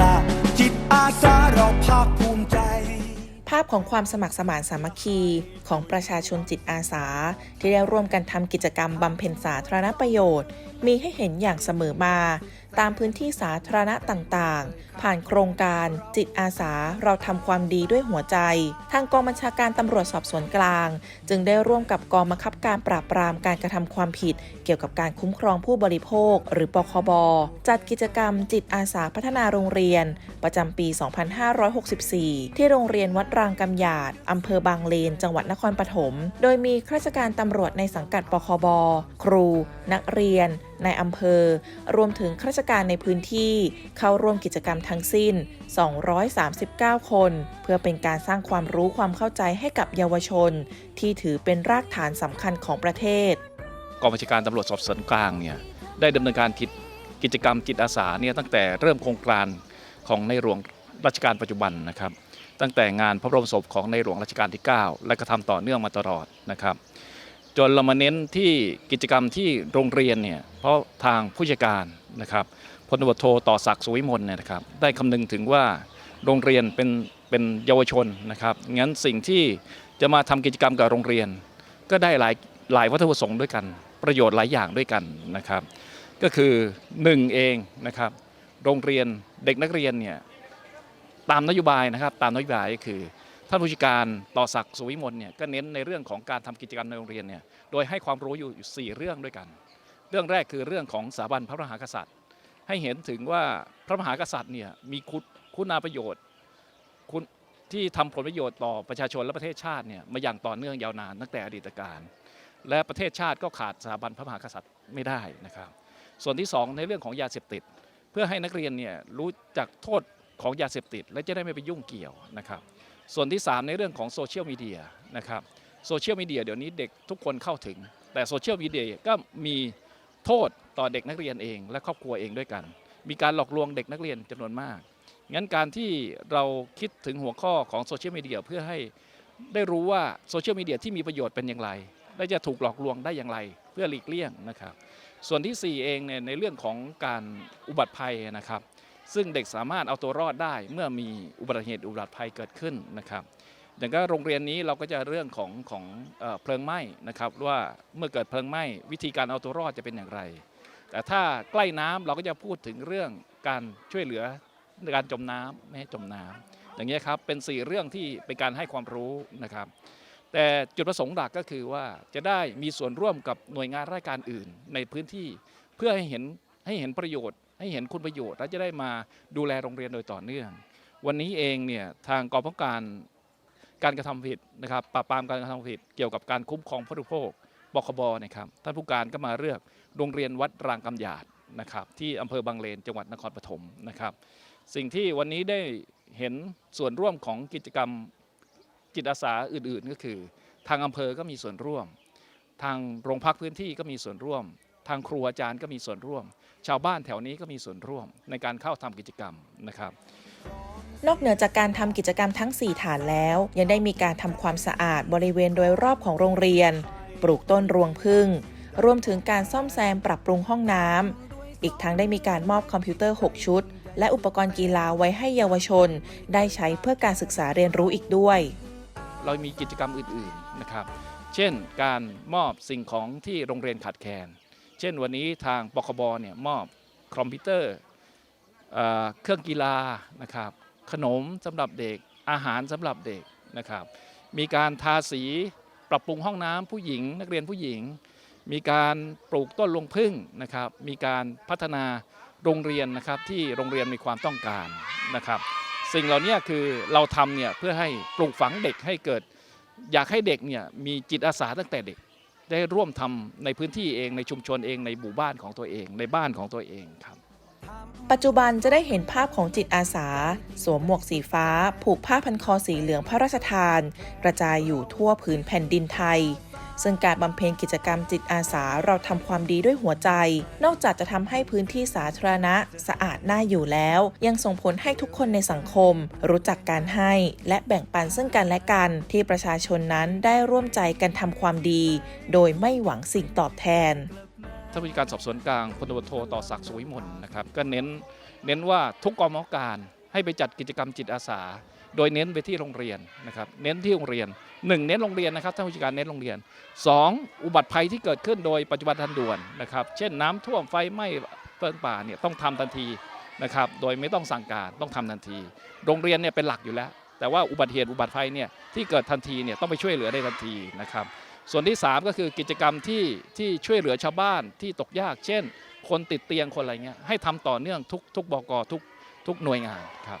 ละจิตอาสาเราภาคภูมิใจ ภาพของความสมัครสมานสามัคคีของประชาชนจิตอาสา ที่ได้ร่วมกันทำกิจกรรมบำเพ็ญสาธารณประโยชน์ มีให้เห็นอย่างเสมอมา ตามพื้นที่สาธารณะต่างๆ ผ่านโครงการจิตอาสาเราทำความดีด้วยหัวใจ ทางกองบัญชาการตำรวจสอบสวนกลาง จึงได้ร่วมกับกองบังคับการปราบปรามการกระทำความผิด เกี่ยวกับการคุ้มครองผู้บริโภค หรือปคบ จัดกิจกรรมจิตอาสาพัฒนาโรงเรียน ประจำปี 2564 ที่โรงเรียนวัดรางกำหยาดอำเภอบางเลน จังหวัดนครปฐม โดยมีข้าราชการตำรวจในสังกัดปคบ ครู นักเรียนในอำเภอ รวมถึงข้าราชการในพื้นที่ เข้าร่วมกิจกรรมทั้งสิ้น 239 คน เพื่อเป็นการสร้างความรู้ความเข้าใจให้กับเยาวชน ที่ถือเป็นรากฐานสำคัญของประเทศ กองบัญชาการตำรวจสอบสวนกลางเนี่ยได้ดำเนินการกิจกิจกรรมจิตอาสาเนี่ยตั้งแต่เริ่มโครงการของในหลวงรัชกาลปัจจุบันนะครับ ตั้งแต่งานพระบรมศพของในหลวงรัชกาลที่ 9 และก็ทำต่อเนื่องมาตลอดนะครับ จนเรามาเน้นที่กิจกรรมที่โรงเรียนเนี่ยเพราะทางผู้จัดการนะครับพลตำรวจโทต่อศักดิ์สุวิมลเนี่ยนะครับได้คำนึงถึงว่าโรงเรียนเป็นเป็นเยาวชนนะครับงั้นสิ่งที่จะมาทำกิจกรรมกับโรงเรียน ก็ได้หลายหลายวัตถุประสงค์ด้วยกัน ประโยชน์หลายอย่างด้วยกันนะครับ ก็คือหนึ่งเองนะครับโรงเรียนเด็กนักเรียนเนี่ยตามนโยบายนะครับตามนโยบายก็คือ ท่านผู้จัดการต่อศักดิ์สุวิมลเนี่ยก็เน้นในเรื่องของการทำกิจกรรมในโรงเรียนเนี่ยโดยให้ความรู้อยู่อยู่สี่เรื่องด้วยกัน เรื่องแรกคือเรื่องของสถาบันพระมหากษัตริย์ ให้เห็นถึงว่าพระมหากษัตริย์เนี่ยมีคุณคุณาประโยชน์คุณที่ทำผลประโยชน์ต่อประชาชนและประเทศชาติเนี่ยมาอย่างต่อเนื่องยาวนานตั้งแต่อดีตการ และประเทศชาติก็ขาดสถาบันพระมหากษัตริย์ไม่ได้นะครับ ส่วนที่ 2 ในเรื่องของยาเสพติด เพื่อให้นักเรียนเนี่ยรู้จักโทษของยาเสพติด และจะได้ไม่ไปยุ่งเกี่ยวนะครับ ส่วนที่ 3 ในเรื่องของโซเชียลมีเดียนะครับโซเชียลมีเดียเดี๋ยวนี้เด็กทุกคนเข้าถึง แต่โซเชียลมีเดียก็มีโทษต่อเด็กนักเรียนเอง และครอบครัวเองด้วยกัน มีการหลอกลวงเด็กนักเรียนจำนวนมาก งั้นการที่เราคิดถึงหัวข้อของโซเชียลมีเดียเพื่อให้ได้รู้ว่าโซเชียลมีเดียที่มีประโยชน์เป็นอย่างไร และจะถูกหลอกลวงได้อย่างไร เพื่อหลีกเลี่ยงนะครับ ส่วนที่ 4 เองเนี่ยในเรื่องของการอุบัติภัยนะครับ ซึ่งเด็กสามารถเอาตัวรอดได้เมื่อมีอุบัติเหตุอุบัติภัยเกิดขึ้นนะครับอย่างก็โรงเรียนนี้เราก็จะเรื่องของของเพลิงไหม้นะครับว่าเมื่อเกิดเพลิงไหม้วิธีการเอาตัวรอดจะเป็นอย่างไร แต่ถ้าใกล้น้ำเราก็จะพูดถึงเรื่องการช่วยเหลือการจมน้ำไม่ให้จมน้ำอย่างนี้ครับเป็น 4 เรื่องที่เป็นการให้ความรู้นะครับ แต่จุดประสงค์หลักก็คือว่าจะได้มีส่วนร่วมกับหน่วยงานราชการอื่นในพื้นที่ เพื่อให้เห็นให้เห็นประโยชน์ ให้เห็นคุณประโยชน์และจะได้มาดูแลโรงเรียนโดยต่อเนื่อง วันนี้เองเนี่ยทางกองป้องกันการกระทำผิดนะครับปราบปรามการกระทำผิดเกี่ยวกับการคุ้มครองผู้บริโภคบคบนะครับท่านผู้การก็มาเลือกโรงเรียนวัดรางกำหยาดนะครับที่อำเภอบางเลนจังหวัดนครปฐมนะครับ สิ่งที่วันนี้ได้เห็นส่วนร่วมของกิจกรรมจิตอาสาอื่นๆ ก็คือ ทางอำเภอก็มีส่วนร่วม ทางโรงพักพื้นที่ก็มีส่วนร่วม ทางครูอาจารย์ก็มีส่วนร่วม ชาวบ้านแถวนี้ก็มีส่วนร่วมในการเข้าทำกิจกรรมนะครับนอกเหนือจากการทำกิจกรรมทั้ง 4 ฐานแล้ว ยังได้มีการทำความสะอาดบริเวณโดยรอบของโรงเรียน ปลูกต้นรวงพึ่ง รวมถึงการซ่อมแซมปรับปรุงห้องน้ำอีกทั้งได้มีการมอบคอมพิวเตอร์ 6 ชุด และอุปกรณ์กีฬาไว้ให้เยาวชน ได้ใช้เพื่อการศึกษาเรียนรู้อีกด้วย เรามีกิจกรรมอื่นๆนะครับ เช่น การมอบสิ่งของที่โรงเรียนขาดแคลนเช่นวันนี้ทางปคบเนี่ยมอบคอมพิวเตอร์เอ่อเครื่องกีฬานะครับขนมสำหรับเด็กอาหารสำหรับเด็กนะครับมีการทาสีปรับปรุงห้องน้ำผู้หญิง นักเรียนผู้หญิง มีการปลูกต้นลงพึ่งนะครับมีการพัฒนาโรงเรียนนะครับที่โรงเรียนมีความต้องการนะครับสิ่งเหล่านี้คือเราทำเนี่ยเพื่อให้ปลูกฝังเด็กให้เกิด อยากให้เด็กเนี่ยมีจิตอาสาตั้งแต่เด็ก ได้ร่วมทำในพื้นที่เองในชุมชนเองในหมู่บ้านของตัวเอง ในบ้านของตัวเองครับ ปัจจุบันจะได้เห็นภาพของจิตอาสา สวมหมวกสีฟ้า ผูกผ้าพันคอสีเหลืองพระราชทาน กระจายอยู่ทั่วพื้นแผ่นดินไทย ซึ่งการบำเพ็ญกิจกรรมจิตอาสาเราทำความดีด้วยหัวใจ นอกจากจะทำให้พื้นที่สาธารณะสะอาดน่าอยู่แล้ว ยังส่งผลให้ทุกคนในสังคม รู้จักการให้ และแบ่งปันซึ่งกันและกัน ที่ประชาชนนั้นได้ร่วมใจกันทำความดี โดยไม่หวังสิ่งตอบแทนท่านผู้การสอบสวนกลางพลตำรวจโทต่อศักดิ์สุวิมลนะครับก็เน้นเน้นว่าทุกกองบังคับการให้ไปจัดกิจกรรมจิตอาสา โดยเน้นไปที่โรงเรียนนะครับเน้นที่โรงเรียนหนึ่งเน้นโรงเรียนนะครับท่านผู้จัดการเน้นโรงเรียนสองอุบัติภัยที่เกิดขึ้นโดยปัจจุบันทันด่วนนะครับเช่นน้ำท่วมไฟไหม้เพลิงป่าเนี่ยต้องทำทันทีนะครับโดยไม่ต้องสั่งการต้องทำทันที โรงเรียนเนี่ยเป็นหลักอยู่แล้ว แต่ว่าอุบัติเหตุอุบัติภัยเนี่ยที่เกิดทันทีเนี่ยต้องไปช่วยเหลือได้ทันทีนะครับส่วนที่ 3 ก็คือกิจกรรมที่ที่ช่วยเหลือชาวบ้านที่ตกยาก เช่น คนติดเตียงคนอะไรเงี้ยให้ทำต่อเนื่องทุกทุกบกทุกทุกหน่วยงานครับ